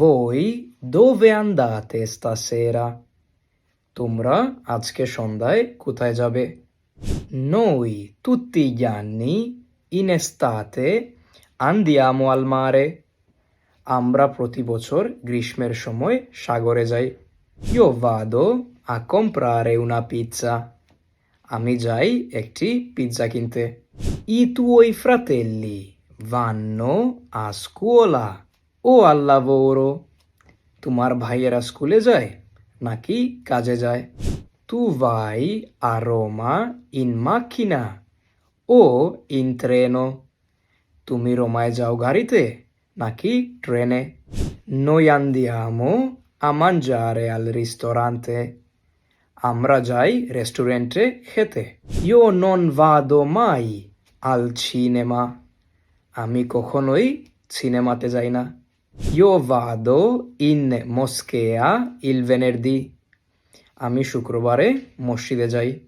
Voi dove andate stasera? তোমরা আজকে সন্ধ্যায় কোথায় যাবে Noi tutti gli anni in estate andiamo al mare. আমরা প্রতি বছর গ্রীষ্মের সময় সাগরে যাই Io vado a comprare una pizza. আমি যাই একটি পিৎজা কিনতে I tuoi fratelli vanno a scuola ও আল্লাহ বৌরো তোমার ভাইয়েরা স্কুলে যায় নাকি কাজে যায়? তু ভাই আরোমা ইন মা মাখিনা। ও ইন ট্রেন তুমি রোমায় যাও গাড়িতে নাকি ট্রেনে? নয়ান দিয়ামো আমান যারে আল রেস্তোরাঁতে আমরা যাই রেস্টুরেন্টে খেতে। ইয়ো নন ভাদো মাই আল সিনেমা আমি কখনোই সিনেমাতে যাই না। Io vado in moschea il venerdì. আমি শুক্রবারে মসজিদে যাই